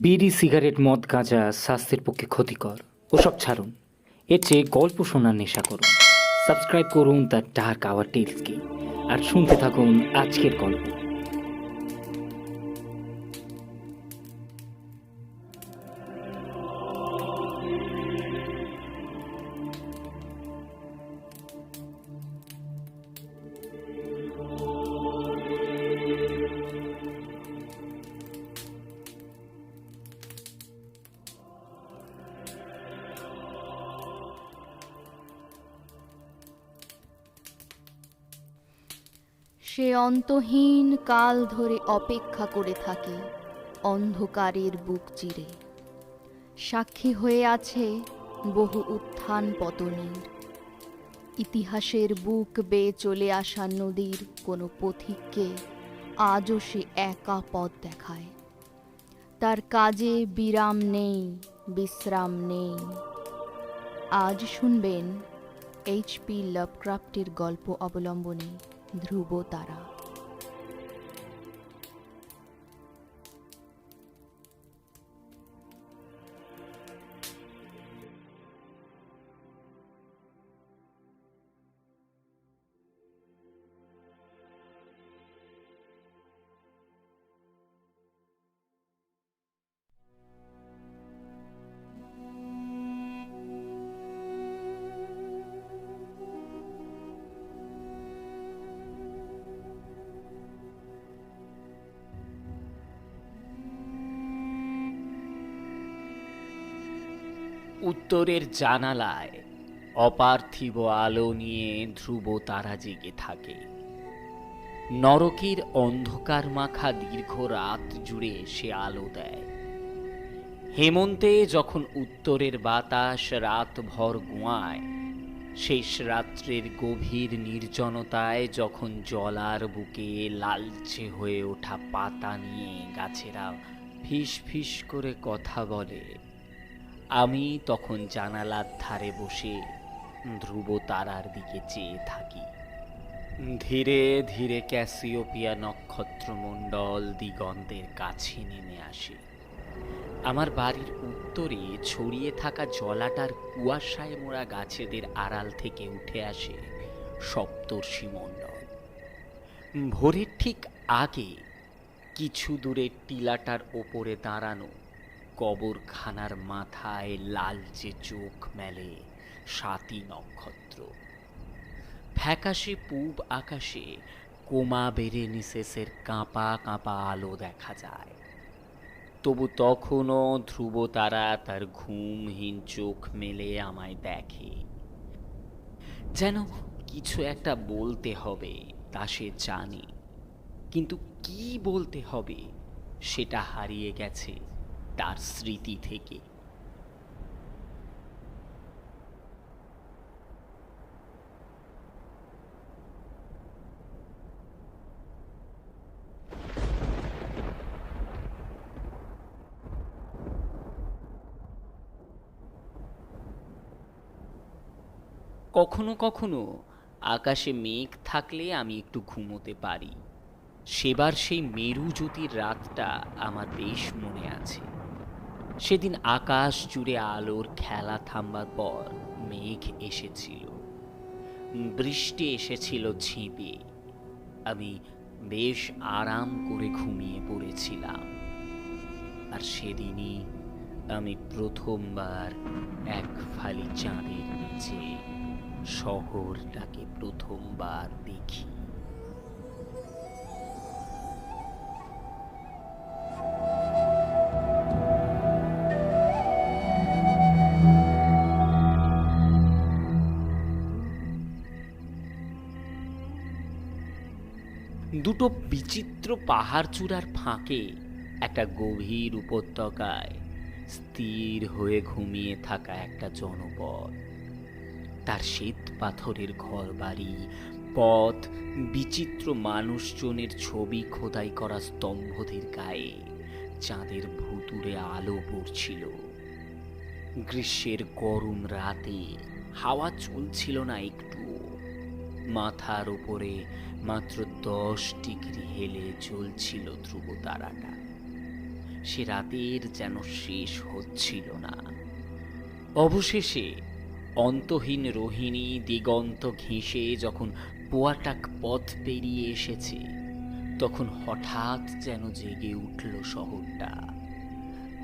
বিড়ি, সিগারেট, মদ, গাঁজা স্বাস্থ্যের পক্ষে ক্ষতিকর। ওসব ছাড়ুন। এর চেয়ে গল্প শোনার নেশা করুন। সাবস্ক্রাইব করুন দ্য ডার্ক আওয়ার টেলসকে। আর শুনতে থাকুন আজকের গল্প। সে অন্তহীন কাল ধরে অপেক্ষা করে থাকে অন্ধকারের বুক চিরে। সাক্ষী হয়ে আছে বহু উত্থান পতনের। ইতিহাসের বুক বেয়ে চলে আসা নদীর কোনো পথিককে আজও সে একা পথ দেখায়। তার কাজে বিরাম নেই, বিশ্রাম নেই। আজ শুনবেন এইচপি লাভক্রাফটের গল্প অবলম্বনে। ধ্রুব তারা। উত্তরের জানালায় অপার্থিব আলো নিয়ে ধ্রুব তারা জেগে থাকে। নরকের অন্ধকার মাখা দীর্ঘ রাত জুড়ে সে আলো দেয়। হেমন্তে যখন উত্তরের বাতাস রাতভর গোয়ায়, শেষ রাত্রের গভীর নির্জনতায় যখন জলার বুকে লালচে হয়ে ওঠা পাতা নিয়ে গাছেরা ফিস ফিস করে কথা বলে আমি তখন জানালার ধারে বসে ধ্রুব তারার দিকে চেয়ে থাকি। ধীরে ধীরে ক্যাসিওপিয়া নক্ষত্রমণ্ডল দিগন্তের কাছে নেমে আসে। আমার বাড়ির উত্তরে ছড়িয়ে থাকা জলাটার কুয়াশায় মোড়া গাছেদের আড়াল থেকে উঠে আসে সপ্তর্ষি মণ্ডল। ভোরের ঠিক আগে কিছু দূরে টিলাটার ওপরে দাঁড়ানো কবরখানার মাথায় লালচে চোখ মেলে সাতই নক্ষত্র। ফ্যাকাশে পূব আকাশে কোমা বেরেনিসেসের কাঁপা কাঁপা আলো দেখা যায়। তবু তখনও ধ্রুব তারা তার ঘুমহীন চোখ মেলে আমায় দেখে। যেন কিছু একটা বলতে হবে, তা সে জানে। কিন্তু কি বলতে হবে, সেটা হারিয়ে গেছে। তার স্মৃতি থেকে। কখনো কখনো আকাশে মেঘ থাকলে আমি একটু ঘুমোতে পারি। সেবার সেই মেরু জ্যোতির রাতটা আমার বেশ মনে আছে। সেদিন আকাশ জুড়ে আলোর খেলা থামবার পর মেঘ এসেছিল। বৃষ্টি এসেছিল ঝিঁপে। আমি বেশ আরাম করে ঘুমিয়ে পড়েছিলাম। আর সেদিনই আমি প্রথমবার এক ফালি চাঁদের নিচে শহরটাকে প্রথমবার দেখি। দুটো বিচিত্র পাহাড় চূড়ার ফাঁকে একটা গভীর উপত্যকায় স্থির হয়ে ঘুমিয়ে থাকা একটা জনপদ। তার শ্বেত পাথরের ঘর বাড়ি পথ, বিচিত্র মানুষজনের ছবি খোদাই করা স্তম্ভদের গায়ে চাঁদের ভুতুরে আলো পড়ছিল। গ্রীষ্মের গরম রাতে হাওয়া চলছিল না একটু মাথার উপরে মাত্র দশ ডিগ্রি হেলে চলছিল ধ্রুব তারাটা। সে রাতের যেন শেষ হচ্ছিল না। অবশেষে অন্তহীন রোহিণী দিগন্ত ঘেঁষে যখন পোয়াটাক পথ পেরিয়ে এসেছে, তখন হঠাৎ যেন জেগে উঠল শহরটা।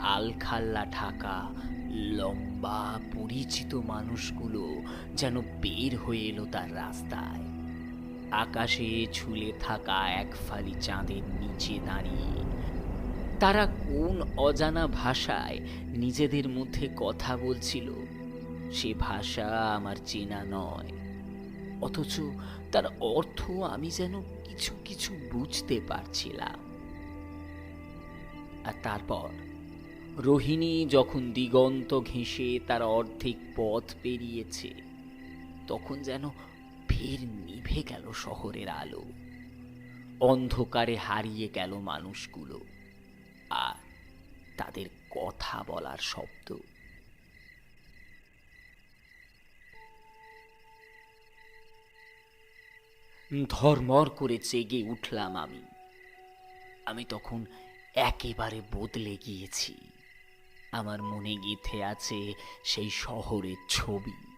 আলখাল্লা ঢাকা, লম্বা পরিচিত মানুষগুলো যেন বের হয়ে এলো তার রাস্তায়। আকাশে ঝুলে থাকা এক ফালি চাঁদের নিচে দাঁড়িয়ে। তারা কোন অজানা ভাষায় নিজেদের মধ্যে কথা বলছিল, সে ভাষা আমার চেনা নয়। অথচ তার অর্থ আমি যেন কিছু কিছু বুঝতে পারছিলাম। আর তারপর রোহিণী যখন দিগন্ত ঘেঁষে তার অর্ধেক পথ পেরিয়েছে, তখন যেন ফের নিভে গেল শহরের আলো। অন্ধকারে হারিয়ে গেল মানুষগুলো। আর তাদের কথা বলার শব্দ। ধর্মর করে জেগে উঠলাম আমি। আমি তখন একেবারে বদলে গিয়েছি। আমার মনে গেঁথে আছে সেই শহরের ছবি।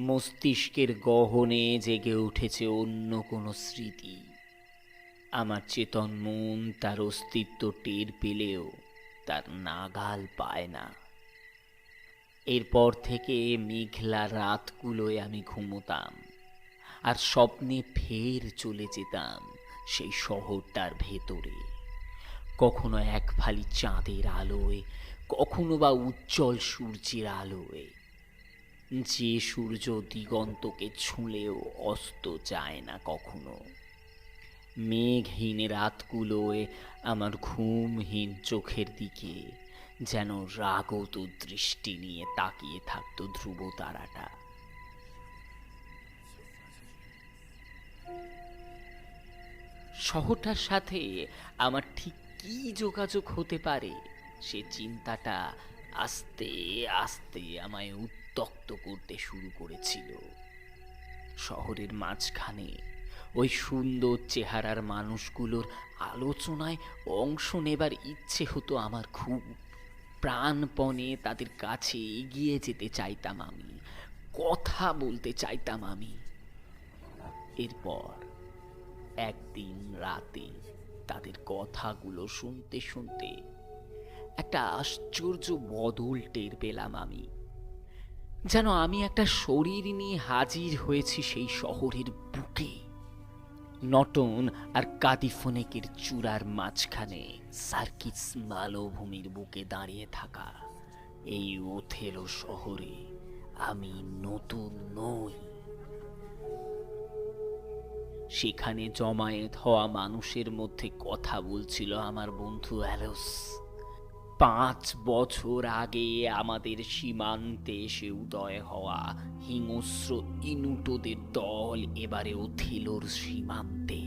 মস্তিষ্কের গহনে জেগে উঠেছে অন্য কোনো স্মৃতি। আমার চেতন মন তার অস্তিত্ব টের পেলেও তার নাগাল পায় না। এরপর থেকে মেঘলা রাতগুলোয় আমি ঘুমোতাম আর স্বপ্নে ফের চলে যেতাম সেই শহরটার ভেতরে। কখনো এক ফালি চাঁদের আলোয়, কখনো বা উজ্জ্বল সূর্যের আলোয়। যে সূর্য দিগন্তকে ছুঁলেও অস্ত যায় না কখনো। মেঘহীন রাতগুলোয় আমার ঘুমহীন চোখের দিকে যেন রাগত দৃষ্টি নিয়ে তাকিয়ে থাকতো ধ্রুব তারাটা। শহরটার সাথে আমার ঠিক কি যোগাযোগ হতে পারে সে চিন্তাটা আস্তে আস্তে আমায় উত্তক্ত করতে শুরু করেছিল। শহরের মাঝখানে ওই সুন্দর চেহারার মানুষগুলোর আলোচনায় অংশ নেবার ইচ্ছে হতো আমার খুব। প্রাণপণে তাদের কাছে এগিয়ে যেতে চাইতাম আমি, কথা বলতে চাইতাম আমি। এরপর একদিন রাতে তাদের কথাগুলো শুনতে শুনতে একটা আশ্চর্য বদল টের পেলাম আমি। যেন আমি একটা শরীর নিয়ে হাজির হয়েছি সেই শহরের বুকে। নটন আর কাদিফনেকের চূড়ার মাঝখানে সার্কিস মালভূমির বুকে দাঁড়িয়ে থাকা এই ওথেলো শহরে আমি নতুন নই। সেখানে জমায়েত হওয়া মানুষের মধ্যে কথা বলছিল আমার বন্ধু অ্যালোস। পাঁচ বছর আগে আমাদের সীমান্তে এসে উদয় হওয়া হিংস্র ইনুটোদের দল এবারে ওথেলোর সীমান্তে।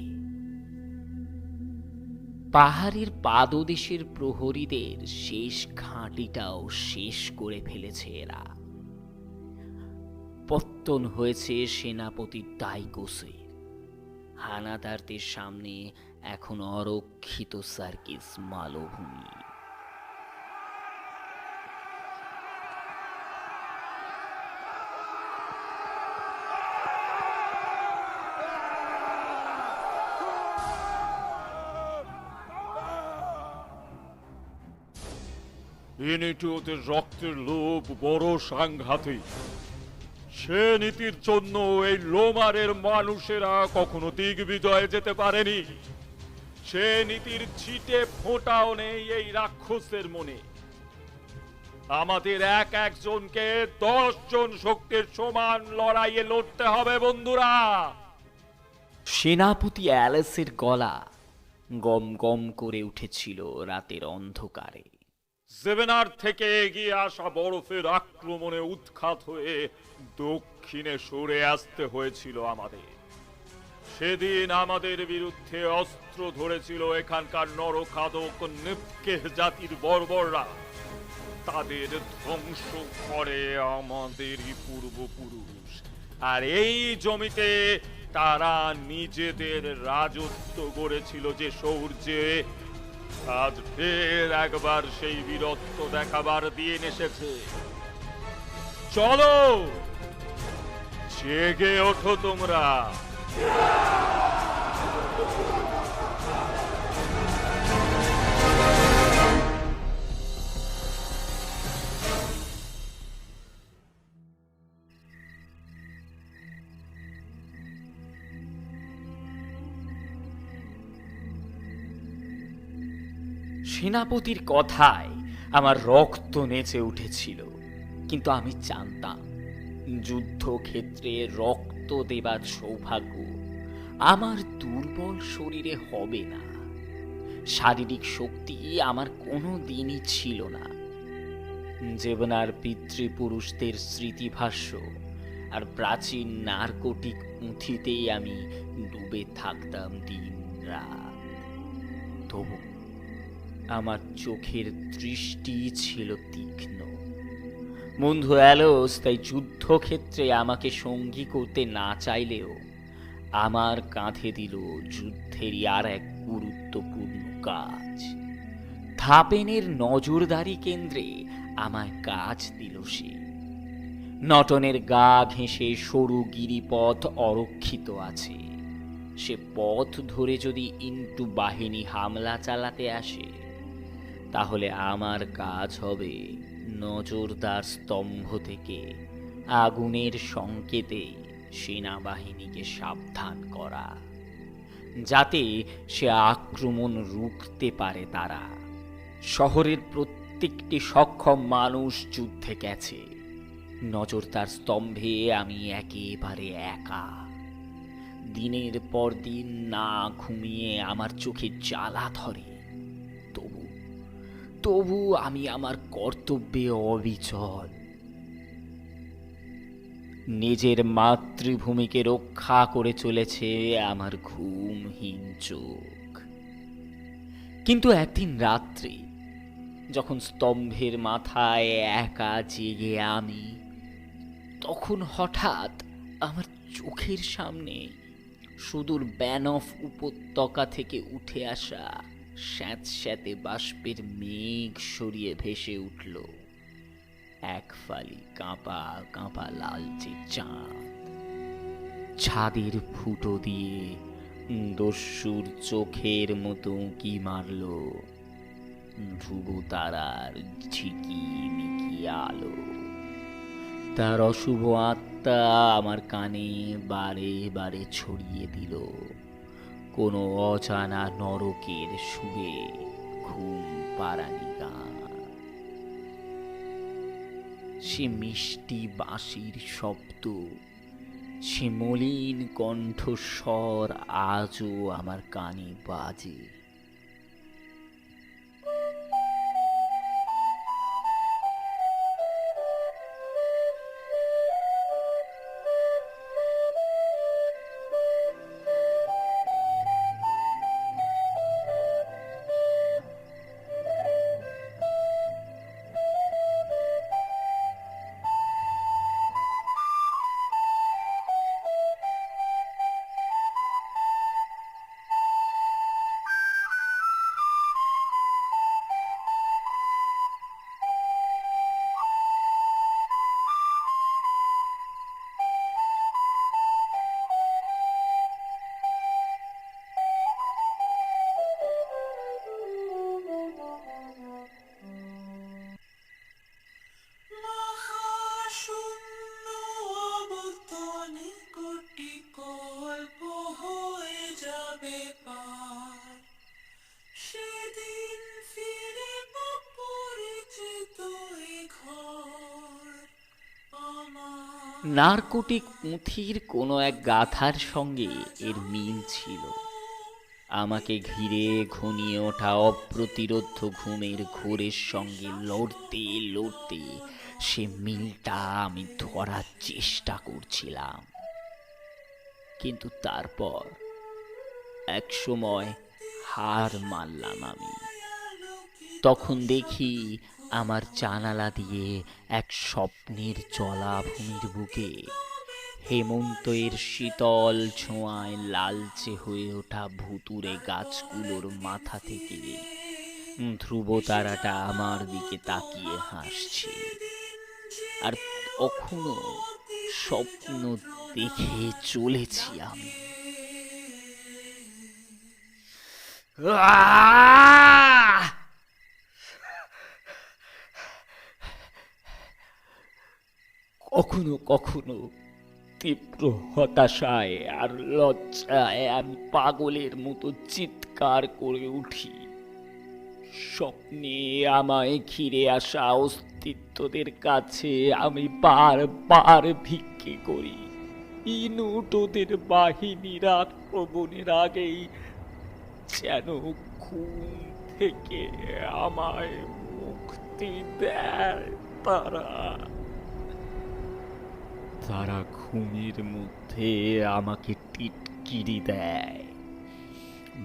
পাহাড়ের পাদদেশের প্রহরীদের শেষ ঘাঁটিটাও শেষ করে ফেলেছে এরা। পত্তন হয়েছে সেনাপতি ডাইকোসের হানাদারদের সামনে এখন অরক্ষিত সার্কিস মালভূমি। ইনিটিওদের রক্তের লোভ বড় সাংঘাতিক। সে নীতির জন্য এই লোমারের মানুষেরা কখনো দিগ্বিজয়ে যেতে পারেনি। সে নীতির ছিটে ফোঁটাও নেই এই রাক্ষসের মনে। আমাদের এক একজনকে দশ জন শক্তির সমান লড়াইয়ে লড়তে হবে, বন্ধুরা। সেনাপতি অ্যালেসের গলা গম গম করে উঠেছিল রাতের অন্ধকারে। জেভেনার থেকে এগিয়ে আসা বরফের আক্রমণে উৎখাত হয়ে দক্ষিণে সরে আসতে হয়েছিল আমাদের। সেদিন আমাদের বিরুদ্ধে অস্ত্র ধরেছিল এখানকার নরখাদক নিপকে জাতির বর্বররা। তাদের ধ্বংস করে আমাদেরই পূর্বপুরুষ। আর এই জমিতে তারা নিজেদের রাজত্ব গড়েছিল যে সৌর্যে আজ ফের একবার সেই বীরত্ব দেখাবার দিন এসেছে। চলো জেগে ওঠো তোমরা। সেনাপতির কথায় আমার রক্ত নেচে উঠেছিল, কিন্তু আমি জানতাম যুদ্ধক্ষেত্রে রক্ত দেবার সৌভাগ্য আমার দুর্বল শরীরে হবে না। শারীরিক শক্তি আমার কোনো দিনই ছিল না। জীবনার পিতৃপুরুষদের স্মৃতিভাষ্য আর প্রাচীন নার্কোটিক পুঁথিতেই আমি ডুবে থাকতাম দিন রাত তবু আমার চোখের দৃষ্টি ছিল তীক্ষ্ণ। বন্ধু অ্যালোস, তাই যুদ্ধক্ষেত্রে আমাকে সঙ্গী করতে না চাইলেও আমার কাঁধে দিল যুদ্ধেরই আর এক গুরুত্বপূর্ণ কাজ। থাপেনের নজরদারি কেন্দ্রে আমায় কাজ দিল সে। নটনের গা ঘেঁষে সরু গিরিপথ অরক্ষিত আছে। সে পথ ধরে যদি ইন্টু বাহিনী হামলা চালাতে আসে তাহলে আমার কাজ হবে নজরদার স্তম্ভ থেকে আগুনের সংকেতে সেনাবাহিনীকে সাবধান করা, যাতে সে আক্রমণ রুখতে পারে তারা। শহরের প্রত্যেকটি সক্ষম মানুষ যুদ্ধে গেছে। নজরদার স্তম্ভে আমি একেবারে একা। দিনের পর দিন না ঘুমিয়ে আমার চোখে জ্বালা ধরে। তবু আমি আমার কর্তব্যে অবিচল। নিজের মাতৃভূমিকে রক্ষা করে চলেছে আমার ঘুমহীন চোখ। কিন্তু একদিন রাত্রি, যখন স্তম্ভের মাথায় একা জেগে আমি, তখন হঠাৎ আমার চোখের সামনে সুদূর ব্যানফ উপত্যকা থেকে উঠে আসা স্যাঁতস্যাঁতে বাষ্পের মেঘ সরিয়ে ভেসে উঠল। এক ফালি কাঁপা কাঁপা লালচে চাঁদ। ছাদের ফুটো দিয়ে দস্যুর চোখের মতো কি মারল। ধ্রুব তারার ঝিকিমিকি আলো। তার অশুভ আত্মা আমার কানে বারে বারে ছড়িয়ে দিল। কোনো অজানা নরকের সুরে ঘুম পাড়ানি গান। সে মিষ্টি বাঁশির শব্দ, সে মলিন কণ্ঠস্বর আজও আমার কানে বাজে। নারকোটিক পুঁথির কোনো এক গাথার সঙ্গে এর মিল ছিল। আমাকে ঘিরে ঘনিয়ে ওঠা অপ্রতিরোধ ঘুমের ঘোরের সঙ্গে লড়তে লড়তে সে মিলটা আমি ধরার চেষ্টা করছিলাম। কিন্তু তারপর এক সময় হার মানলাম আমি। তখন দেখি আমার জানালা দিয়ে এক স্বপ্নের জলাভূমির বুকে। হেমন্তের শীতল ছোঁয়ায় লালচে হয়ে ওঠা ভুতুরে গাছগুলোর মাথা থেকে ধ্রুব তারাটা আমার দিকে তাকিয়ে হাসছে। আর তখনও স্বপ্ন দেখে চলেছি আমি। আহ! কখনো কখনো তীব্র হতাশায় আর লজ্জায় আমি পাগলের মতো চিৎকার করে উঠি। স্বপ্নে আমায় ঘিরে আসা অস্তিত্বদের কাছে আমি বারবার ভিক্ষে করি। ইনুটোদের বাহিনীর আক্রমণের আগেই যেন ঘুম থেকে আমায় মুক্তি দেয় তারা। তারা ঘুমের মধ্যে আমাকে টিটকিরি দেয়।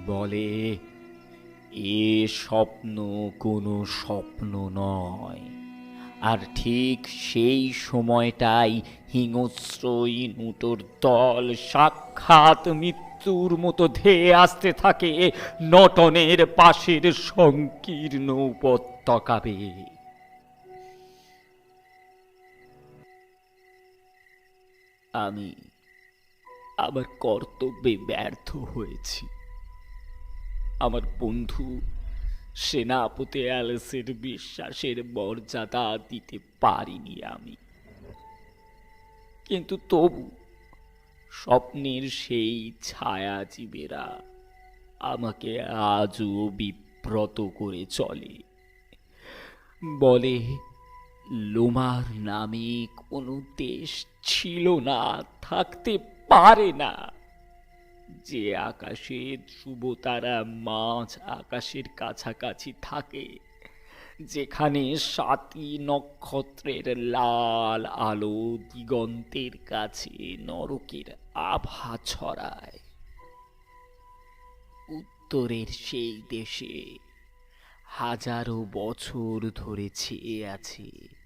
বলে, এ স্বপ্ন কোনো স্বপ্ন নয়। আর ঠিক সেই সময়টাই হিংস্র ইনুটোর দল সাক্ষাৎ মৃত্যুর মতো ধেয়ে আসতে থাকে নটনের পাশের সংকীর্ণ উপত্যকাবে। আমি আমার কর্তব্যে ব্যর্থ হয়েছি। আমার বন্ধু সেনাপতি অ্যালেসের বিশ্বাসের মর্যাদা দিতে পারিনি আমি। কিন্তু তবু স্বপ্নের সেই ছায়াজীবেরা আমাকে আজও বিব্রত করে চলে। বলে লোমার নামে কোনো দেশ ছিল না, থাকতে পারে না। যে আকাশে ধ্রুব তারা মাছ আকাশের কাছাকাছি থাকে, যেখানে সাতই নক্ষত্রের লাল আলো দিগন্তের কাছে নরকের আভা ছড়ায়। উত্তরের সেই দেশে হাজারো বছর ধরে ছেয়ে আছে।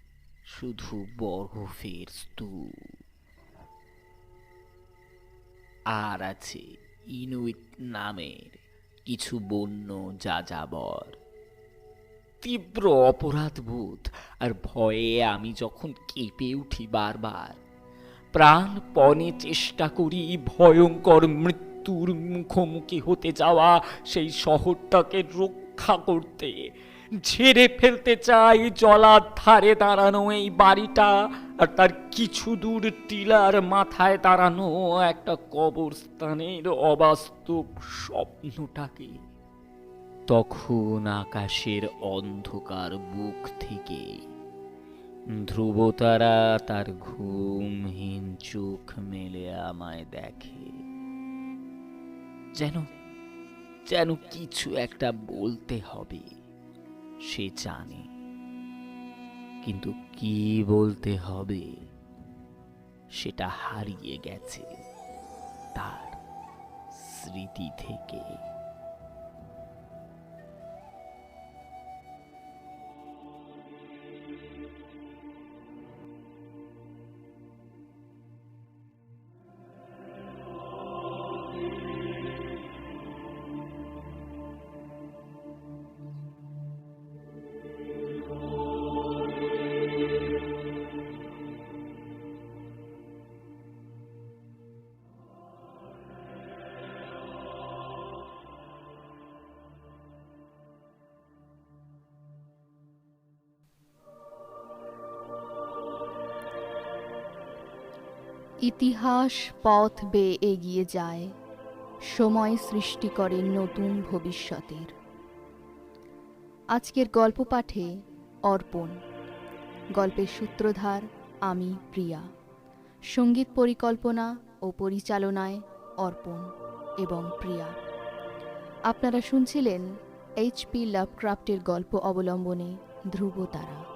শুধু বরফের স্তূপ। আর আছে ইনুইট নামের কিছু বন্য যাযাবর। তীব্র অপরাধবোধ আর ভয়ে আমি যখন কেঁপে উঠি বারবার, প্রাণপণে চেষ্টা করি ভয়ঙ্কর মৃত্যুর মুখোমুখি হতে যাওয়া সেই শহরটাকে রক্ষা করতে। ঝেড়ে ফেলতে চাই, জলার ধারে দাঁড়ানো এই বাড়িটা। আর তার কিছু দূর টিলার মাথায় দাঁড়ানো একটা কবরস্থানের অবাস্তব স্বপ্নটাকে। তখন আকাশের অন্ধকার বুক থেকে ধ্রুবতারা তার ঘুমহীন চোখ মেলে আমায় দেখে। যেন যেন কিছু একটা বলতে হবে। সে জানে। কিন্তু কি বলতে হবে? সেটা হারিয়ে গেছে তার স্মৃতি থেকে। ইতিহাস পথ বেয়ে এগিয়ে যায়, সময় সৃষ্টি করে নতুন ভবিষ্যতের। আজকের গল্প পাঠে অর্পণ। গল্পের সূত্রধার আমি প্রিয়া। সংগীত পরিকল্পনা ও পরিচালনায় অর্পণ এবং প্রিয়া। আপনারা শুনছিলেন এইচপি লাভক্রাফটের গল্প অবলম্বনে ধ্রুবতারা